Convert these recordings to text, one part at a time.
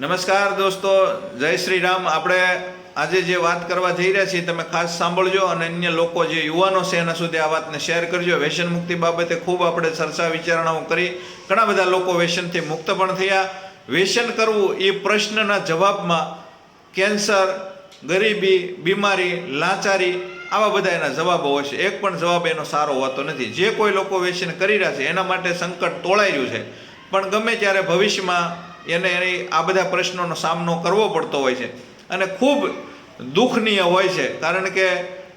નમસ્કાર દોસ્તો, જય શ્રી રામ. આપણે આજે જે વાત કરવા જઈ રહ્યા છીએ, તમે ખાસ સાંભળજો અને અન્ય લોકો, જે યુવાનો છે, એના સુધી આ વાતને શેર કરજો. વ્યસન મુક્તિ બાબતે ખૂબ આપણે ચર્ચા વિચારણાઓ કરી. ઘણા બધા લોકો વ્યસનથી મુક્ત પણ થયા. વ્યસન કરવું એ પ્રશ્નના જવાબમાં કેન્સર, ગરીબી, બીમારી, લાચારી આવા બધા એના જવાબો હોય છે. એક પણ જવાબ એનો સારો હોતો નથી. જે કોઈ લોકો વ્યસન કરી રહ્યા છે, એના માટે સંકટ તોળાઈ રહ્યું છે. પણ ગમે ત્યારે ભવિષ્યમાં એને એની આ બધા પ્રશ્નોનો સામનો કરવો પડતો હોય છે. અને ખૂબ દુઃખનીય હોય છે. કારણ કે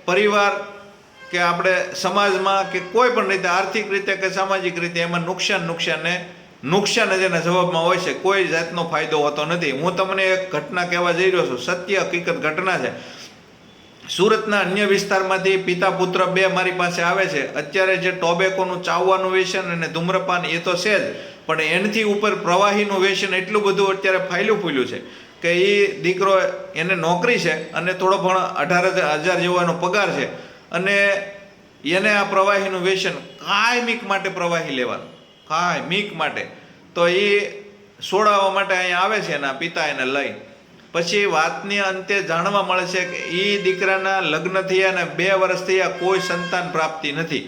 પરિવાર કે આપણે સમાજમાં કે કોઈ પણ રીતે આર્થિક રીતે કે સામાજિક રીતે એમાં નુકસાન નુકસાનને નુકસાન જ એના જવાબમાં હોય છે. કોઈ જાતનો ફાયદો હોતો નથી. હું તમને એક ઘટના કહેવા જઈ રહ્યો છું. સત્ય હકીકત ઘટના છે. સુરતના અન્ય વિસ્તારમાંથી પિતા પુત્ર બે મારી પાસે આવે છે. અત્યારે જે ટોબેકોનું ચાવવાનું વ્યસન અને ધૂમ્રપાન, એ તો છે જ. પણ એનાથી ઉપર પ્રવાહીનું વેસન એટલું બધું અત્યારે ફાયલું ફૂલ્યું છે કે એ દીકરો એને નોકરી છે અને થોડો ઘણો અઢાર હજાર જેવો એનો પગાર છે અને એને આ પ્રવાહીનું વેસન કાયમિક માટે પ્રવાહી લેવાનું કાયમિક માટે. તો એ સોડાવવા માટે અહીંયા આવે છે એના પિતા એને લઈ. પછી વાતની અંતે જાણવા મળે છે કે એ દીકરાના લગ્ન થયા અને બે વર્ષ થયા કોઈ સંતાન પ્રાપ્તિ નથી.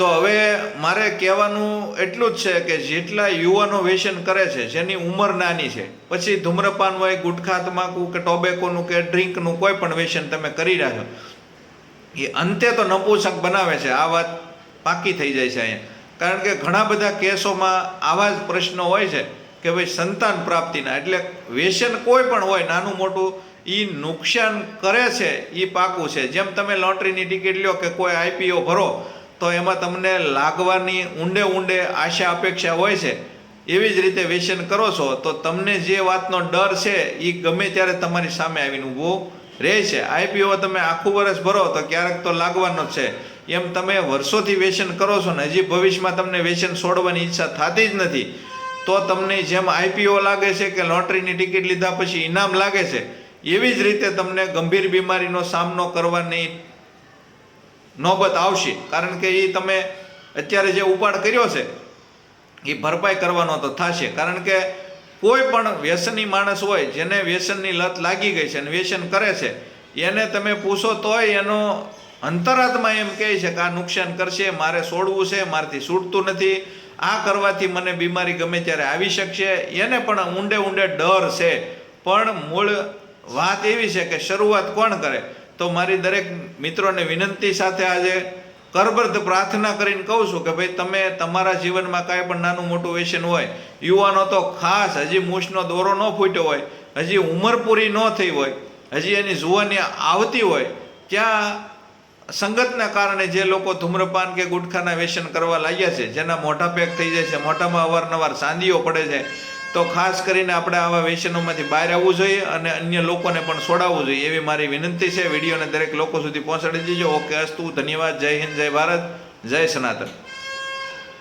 તો હવે મારે કહેવાનું એટલું જ છે કે જેટલા યુવાનો વ્યસન કરે છે, જેની ઉંમર નાની છે, પછી ધૂમ્રપાન હોય ગુટખા તમાકુ કે ટોબેકોનું કે ડ્રિંકનું કોઈ પણ વ્યસન તમે કરી રહ્યા છો એ અંતે તો નપુંસક બનાવે છે, આ વાત પાકી થઈ જાય છે અહીંયા. કારણ કે ઘણા બધા કેસોમાં આવા જ પ્રશ્નો હોય છે કે ભાઈ સંતાન પ્રાપ્તિના, એટલે વ્યસન કોઈ પણ હોય, નાનું મોટું એ નુકસાન કરે છે એ પાકું છે. જેમ તમે લોટરીની ટિકિટ લ્યો કે કોઈ આઈપીઓ ભરો તો એમાં તમને લાગવાની ઊંડે ઊંડે આશા અપેક્ષા હોય છે. એવી જ રીતે વ્યસન કરો છો, તો તમને જે વાતનો ડર છે એ ગમે ત્યારે તમારી સામે આવીને ઊભો રહે છે. આઈપીઓ તમે આખું વર્ષ ભરો, તો ક્યારેક તો લાગવાનો જ છે. એમ તમે વર્ષોથી વ્યસન કરો છો ને, હજી ભવિષ્યમાં તમને વ્યસન છોડવાની ઈચ્છા થતી જ નથી. તો તમને જેમ આઈપીઓ લાગે છે કે લોટરીની ટિકિટ લીધા પછી ઇનામ લાગે છે, એવી જ રીતે તમને ગંભીર બીમારીનો સામનો કરવાની નોબત આવશે. કારણ કે એ તમે અત્યારે જે ઉપાડ કર્યો છે એ ભરપાઈ કરવાનો તો થશે. કારણ કે કોઈ પણ વ્યસની માણસ હોય, જેને વ્યસનની લત લાગી ગઈ છે અને વ્યસન કરે છે, એને તમે પૂછો તોય એનો અંતરાત્મા એમ કહે છે કે આ નુકસાન કરશે, મારે છોડવું છે, મારાથી છૂટતું નથી. આ કરવાથી મને બીમારી ગમે ત્યારે આવી શકશે. એને પણ ઊંડે ઊંડે ડર છે. પણ મૂળ વાત એવી છે કે શરૂઆત કોણ કરે? તો મારી દરેક મિત્રોને વિનંતી સાથે આજે કરબદ્ધ પ્રાર્થના કરીને કહું છું કે ભાઈ તમે તમારા જીવનમાં કાંઈ પણ નાનું મોટું વ્યસન હોય, યુવાનો તો ખાસ હજી મૂછનો દોરો ન ફૂટ્યો હોય, હજી ઉંમર પૂરી ન થઈ હોય, હજી એની જુવાની આવતી હોય ત્યાં સંગતના કારણે જે લોકો ધૂમ્રપાન કે ગુટખાના વ્યસન કરવા લાગ્યા છે, જેના મોઢા પેક થઈ જાય છે, મોઢામાં અવારનવાર સાંદીઓ પડે છે તો ખાસ કરીને આપણે આવા વ્યસનોમાંથી બહાર આવવું જોઈએ અને અન્ય લોકોને પણ છોડાવવું જોઈએ. એવી મારી વિનંતી છે. વિડીયોને દરેક લોકો સુધી પહોંચાડી દેજો. ઓકે, અસ્તુ. ધન્યવાદ. જય હિન્દ, જય ભારત. જય સનાતન.